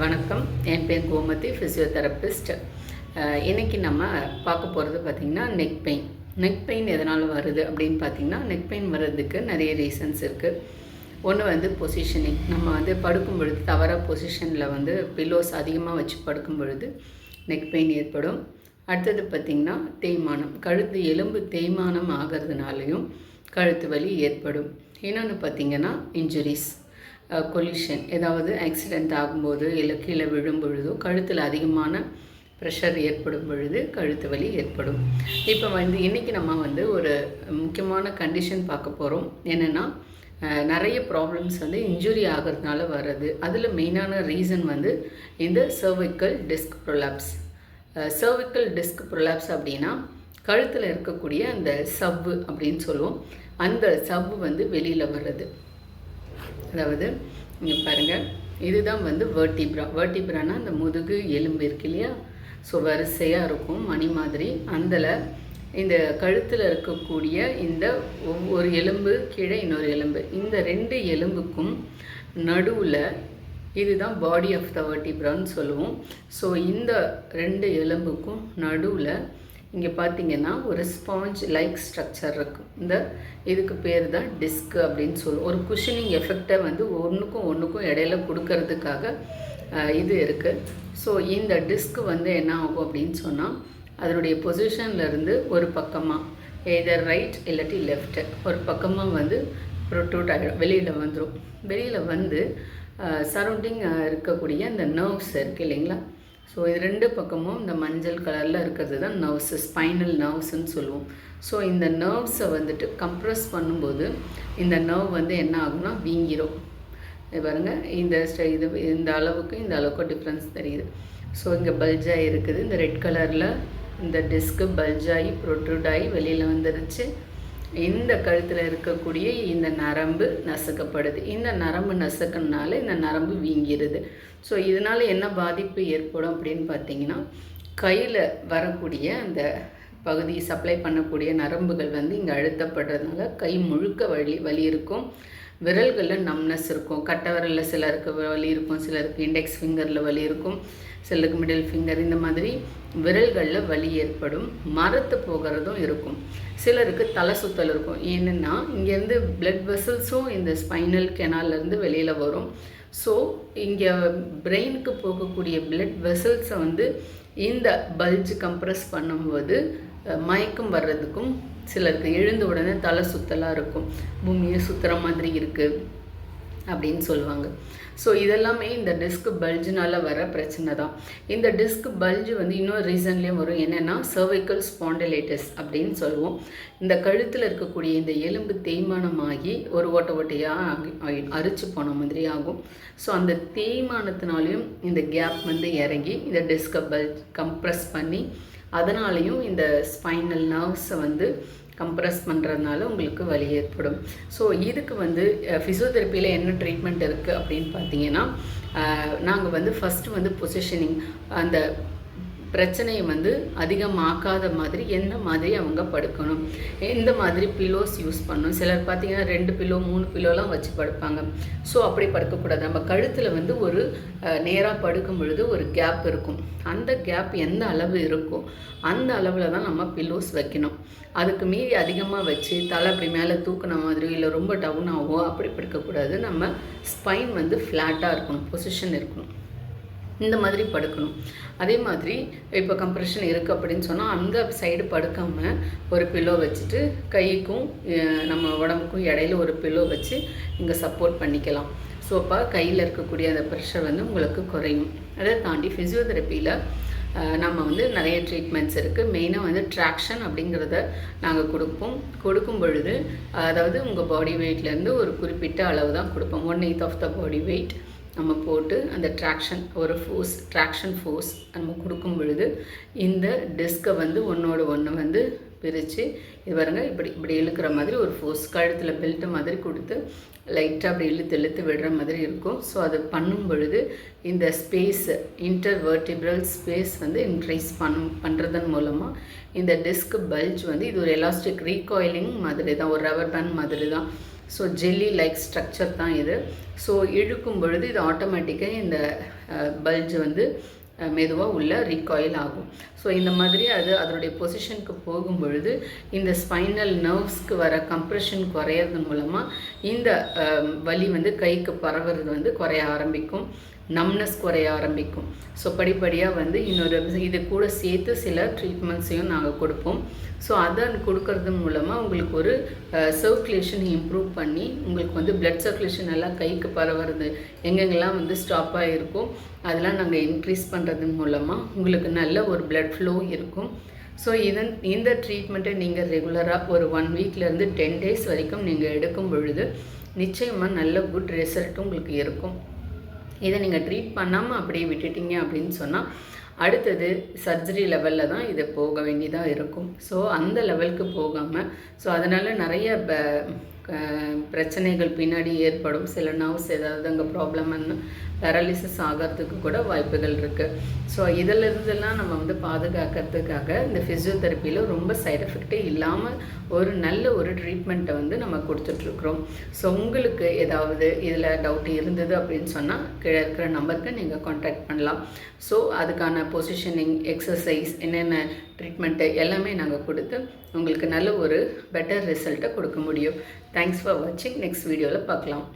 வணக்கம். என் பேர் கோமதி ஃபிசியோதெரபிஸ்ட் இன்றைக்கி நம்ம பார்க்க போகிறது பார்த்திங்கன்னா நெக் பெயின் நெக் பெயின் எதனால் வருது அப்படின்னு பார்த்திங்கன்னா நெக் பெயின் வர்றதுக்கு நிறைய ரீசன்ஸ் இருக்குது ஒன்று வந்து பொசிஷனிங் நம்ம வந்து படுக்கும் பொழுது தவறாக பொசிஷனில் வந்து பில்லோஸ் அதிகமாக வச்சு படுக்கும் பொழுது நெக் பெயின் ஏற்படும். அடுத்தது பார்த்திங்கன்னா தேய்மானம். கழுத்து எலும்பு தேய்மானம் ஆகிறதுனாலையும் கழுத்து வலி ஏற்படும். இன்னொன்று பார்த்திங்கன்னா இன்ஜுரிஸ் கொலிஷன் ஏதாவது ஆக்சிடெண்ட் ஆகும்போது இல்லை கீழே விழும் பொழுதோ கழுத்தில் அதிகமான ப்ரெஷர் ஏற்படும் பொழுது கழுத்து வலி ஏற்படும். இப்போ வந்து இன்றைக்கி நம்ம வந்து ஒரு முக்கியமான கண்டிஷன் பார்க்க போகிறோம் என்னென்னா நிறைய ப்ராப்ளம்ஸ் வந்து இன்ஜுரி ஆகிறதுனால வர்றது. அதில் மெயினான ரீசன் வந்து இந்த cervical disc prolapse cervical disc prolapse அப்படின்னா கழுத்தில் இருக்கக்கூடிய அந்த சவ்வு அப்படின்னு சொல்லுவோம். அந்த சவ்வு வந்து வெளியில் வர்றது. அதாவது இங்கே பாருங்கள் இதுதான் வந்து வேர்ட்டிப்ரா வேர்ட்டிப்ரானா அந்த முதுகு எலும்பு இருக்கு இல்லையா? ஸோ வரிசையாக இருக்கும் மணி மாதிரி. அந்தல இந்த கழுத்தில் இருக்கக்கூடிய இந்த ஒவ்வொரு எலும்பு கீழே இன்னொரு எலும்பு. இந்த ரெண்டு எலும்புக்கும் நடுவில் இதுதான் பாடி ஆஃப் த வேர்டிப்ரான்னு சொல்லுவோம். ஸோ இந்த ரெண்டு எலும்புக்கும் நடுவில் இங்கே பார்த்தீங்கன்னா ஒரு ஸ்பாஞ்ச் லைக் ஸ்ட்ரக்சர் இருக்கும் இந்த இதுக்கு பேர் தான் டிஸ்க் அப்படின்னு சொல்லுவோம். ஒரு குஷனிங் எஃபெக்டை வந்து ஒன்றுக்கும் ஒன்றுக்கும் இடையில கொடுக்கறதுக்காக இது இருக்குது ஸோ இந்த டிஸ்க் வந்து என்ன ஆகும் அப்படின்னு சொன்னால் அதனுடைய பொசிஷன்லேருந்து ஒரு பக்கமாக எதர் ரைட் இல்லாட்டி லெஃப்ட்டு ஒரு பக்கமாக வந்து ப்ரொட்டூட் ஆகிடும் வெளியில் வந்துடும் வெளியில் வந்து சரௌண்டிங் இருக்கக்கூடிய அந்த நர்வ்ஸ் இருக்குது இல்லைங்களா? ஸோ இது ரெண்டு பக்கமும் இந்த மஞ்சள் கலரில் இருக்கிறது தான் நர்வ்ஸு ஸ்பைனல் நர்வ்ஸ்ன்னு சொல்லுவோம். ஸோ இந்த நர்வ்ஸை வந்துட்டு கம்ப்ரெஸ் பண்ணும்போது இந்த நர்வ் வந்து என்ன ஆகும்னா வீங்கிரும். பாருங்கள் பாருங்க இந்த ஸ்ட- இது இந்த அளவுக்கு இந்த அளவுக்கு டிஃப்ரென்ஸ் தெரியுது. ஸோ இங்கே பல்ஜாகி இருக்குது. இந்த ரெட் கலரில் இந்த டிஸ்க்கு பல்ஜாகி ப்ரொட்ரூட் வெளியில் வந்துருச்சு. இந்த கழுத்தில் இருக்கக்கூடிய இந்த நரம்பு நசுக்கப்படுது. இந்த நரம்பு நசுக்கனால இந்த நரம்பு வீங்கிருது. ஸோ இதனால் என்ன பாதிப்பு ஏற்படும் அப்படின்னு பார்த்தீங்கன்னா கையில் வரக்கூடிய அந்த பகுதி சப்ளை பண்ணக்கூடிய நரம்புகள் வந்து இங்கே அழுத்தப்படுறதுனால கை முழுக்க வலி வலி இருக்கும். விரல்களில் நம்னஸ் இருக்கும். கட்டை விரலில் சிலருக்கு வலி இருக்கும். சிலருக்கு இண்டெக்ஸ் ஃபிங்கரில் வலி இருக்கும். சிலருக்கு மிடில் ஃபிங்கர் இந்த மாதிரி விரல்களில் வலி ஏற்படும். மரத்து போகிறதும் இருக்கும். சிலருக்கு தலை சுத்தல் இருக்கும். ஏன்னா இங்கேருந்து பிளட் வெசல்ஸும் இந்த ஸ்பைனல் கெனால்லேருந்து வெளியில் வரும். ஸோ இங்கே பிரெயினுக்கு போகக்கூடிய பிளட் வெசல்ஸை வந்து இந்த பல்ஜ் கம்ப்ரெஸ் பண்ணும்போது மயக்கம் வர்றதுக்கும் சிலருக்கு எழுந்த உடனே தலை சுத்தலாக இருக்கும். பூமியை சுத்துற மாதிரி இருக்குது அப்படின்னு சொல்லுவாங்க. ஸோ இதெல்லாமே இந்த டிஸ்க் பல்ஜினால் வர பிரச்சனை தான். இந்த டிஸ்க் பல்ஜ் வந்து இன்னொரு ரீசன்லேயும் வரும். என்னென்னா சர்வைக்கல் spondylitis அப்படின்னு சொல்லுவோம். இந்த கழுத்தில் இருக்கக்கூடிய இந்த எலும்பு தேய்மானமாகி ஒரு ஓட்ட ஓட்டையாக அரிச்சு போன மாதிரி ஆகும். ஸோ அந்த தேய்மானத்தினாலையும் இந்த கேப் வந்து இறங்கி இந்த டிஸ்கை பல்ஜ் கம்ப்ரெஸ் பண்ணி அதனாலையும் இந்த ஸ்பைனல் நர்வ்ஸை வந்து கம்ப்ரெஸ் பண்ணுறதுனால உங்களுக்கு வலி ஏற்படும். ஸோ இதுக்கு வந்து ஃபிசியோதெரப்பியில் என்ன ட்ரீட்மெண்ட் இருக்குது அப்படின்னு பார்த்தீங்கன்னா நாங்கள் வந்து ஃபஸ்ட்டு வந்து பொசிஷனிங் அந்த பிரச்சனையை வந்து அதிகமாக்காத மாதிரி எந்த மாதிரி அவங்க படுக்கணும்? எந்த மாதிரி பில்லோஸ் யூஸ் பண்ணணும்? சிலர் பார்த்தீங்கன்னா ரெண்டு பில்லோ மூணு பில்லோலாம் வச்சு படுப்பாங்க. ஸோ அப்படி படுக்கக்கூடாது. நம்ம கழுத்தில் வந்து ஒரு நேராக படுக்கும் பொழுது ஒரு கேப் இருக்கும். அந்த கேப் எந்த அளவு இருக்கோ அந்த அளவில் தான் நம்ம பில்லோஸ் வைக்கணும். அதுக்கு மீறி அதிகமாக வச்சு தலை அப்படி மேலே தூக்குன மாதிரி இல்லை ரொம்ப டவுன் ஆகும் அப்படி படுக்கக்கூடாது. நம்ம ஸ்பைன் வந்து ஃப்ளாட்டாக இருக்கணும். பொசிஷன் இருக்கணும். இந்த மாதிரி படுக்கணும். அதே மாதிரி இப்போ கம்ப்ரெஷன் இருக்குது அப்படின்னு சொன்னால் அந்த சைடு படுக்காமல் ஒரு பில்லோ வச்சுட்டு கைக்கும் நம்ம உடம்புக்கும் இடையில ஒரு பில்லோ வச்சு இங்கே சப்போர்ட் பண்ணிக்கலாம். ஸோ அப்போ கையில் இருக்கக்கூடிய அந்த ப்ரெஷர் வந்து உங்களுக்கு குறையும். அதை தாண்டி ஃபிசியோதெரப்பியில் நம்ம வந்து நிறைய ட்ரீட்மெண்ட்ஸ் இருக்குது மெயினாக வந்து ட்ராக்ஷன் அப்படிங்கிறத நாங்கள் கொடுப்போம். கொடுக்கும் பொழுது அதாவது உங்கள் பாடி வெயிட்லேருந்து ஒரு குறிப்பிட்ட அளவு தான் கொடுப்போம். One eighth of the body weight நம்ம போட்டு அந்த ட்ராக்ஷன் ஒரு ஃபோர்ஸ் ட்ராக்ஷன் ஃபோர்ஸ் நம்ம கொடுக்கும் பொழுது இந்த டிஸ்கை வந்து ஒன்றோட ஒன்று வந்து பிரித்து இது பாருங்க இப்படி இப்படி இழுக்கிற மாதிரி ஒரு ஃபோர்ஸ் கழுத்தில் பெல்ட் மாதிரி கொடுத்து லைட்டாக அப்படி இழுத்து இழுத்து விடுற மாதிரி இருக்கும். ஸோ அது பண்ணும் பொழுது இந்த ஸ்பேஸ் இன்டர்வர்டிபிரல் ஸ்பேஸ் வந்து இன்க்ரீஸ் பண்ணும் பண்ணுறதன் மூலமாக இந்த டிஸ்க் பல்ஜ் வந்து இது ஒரு எலாஸ்டிக் ரீகாயிலிங் மாதிரி தான் ஒரு ரவர் பேண்ட் மாதிரி தான் ஸோ ஜெல்லி லைக் ஸ்ட்ரக்சர் தான் இது. ஸோ இழுக்கும் பொழுது இது ஆட்டோமேட்டிக்காக இந்த பல்ஜ் வந்து மெதுவாக உள்ள ரீகாயில் ஆகும். ஸோ இந்த மாதிரி அது அதனுடைய பொசிஷனுக்கு போகும் பொழுது இந்த ஸ்பைனல் நர்வ்ஸ்க்கு வர கம்ப்ரெஷன் குறையிறது மூலமாக இந்த வலி வந்து கைக்கு பரவுறது வந்து குறைய ஆரம்பிக்கும். நம்னஸ் குறைய ஆரம்பிக்கும். ஸோ படிப்படியாக வந்து இன்னொரு இது கூட சேர்த்து சில ட்ரீட்மெண்ட்ஸையும் நாங்கள் கொடுப்போம். ஸோ அதை கொடுக்கறது மூலமாக உங்களுக்கு ஒரு சர்க்குலேஷன் இம்ப்ரூவ் பண்ணி உங்களுக்கு வந்து பிளட் சர்க்குலேஷன் எல்லாம் கைக்கு பரவுறது எங்கெங்கெல்லாம் வந்து ஸ்டாப்பாக இருக்கும் அதெல்லாம் நாங்கள் இன்க்ரீஸ் பண்ணுறது மூலமாக உங்களுக்கு நல்ல ஒரு பிளட் ஃப்ளோ இருக்கும். ஸோ இதன் இந்த ட்ரீட்மெண்ட்டை நீங்கள் ரெகுலராக ஒரு ஒன் வீக்லேருந்து டென் டேஸ் வரைக்கும் நீங்கள் எடுக்கும் பொழுது நிச்சயமாக நல்ல குட் ரிசல்ட் உங்களுக்கு இருக்கும். இதை நீங்கள் ட்ரீட் பண்ணாமல் அப்படியே விட்டுட்டீங்க அப்படின்னு சொன்னால் அடுத்தது சர்ஜரி லெவலில் தான் இது போக வேண்டியதாக இருக்கும். ஸோ அந்த லெவலுக்கு போகாமல் ஸோ அதனால் நிறைய ப- பிரச்சனைகள் பின்னாடி ஏற்படும். சில நர்வ்ஸ் ஏதாவது அங்கே ப்ராப்ளம் பேரலிசிஸ் ஆகிறதுக்கு கூட வாய்ப்புகள் இருக்குது ஸோ இதிலிருந்தெல்லாம் நம்ம வந்து பாதுகாக்கிறதுக்காக இந்த ஃபிசியோதெரப்பியில் ரொம்ப சைட் எஃபெக்டே இல்லாமல் ஒரு நல்ல ஒரு ட்ரீட்மெண்ட்டை வந்து நம்ம கொடுத்துட்ருக்குறோம். ஸோ உங்களுக்கு ஏதாவது இதில் டவுட் இருந்தது அப்படின்னு சொன்னால் கீழே இருக்கிற நம்பருக்கு நீங்கள் காண்டாக்ட் பண்ணலாம். ஸோ அதுக்கான பொசிஷனிங் எக்ஸசைஸ் என்னென்ன ட்ரீட்மெண்ட்டு எல்லாமே நாங்கள் கொடுத்து உங்களுக்கு நல்ல ஒரு பெட்டர் ரிசல்ட்டை கொடுக்க முடியும். தேங்க்ஸ் ஃபார் வாட்சிங் நெக்ஸ்ட் வீடியோவில் பார்க்கலாம்.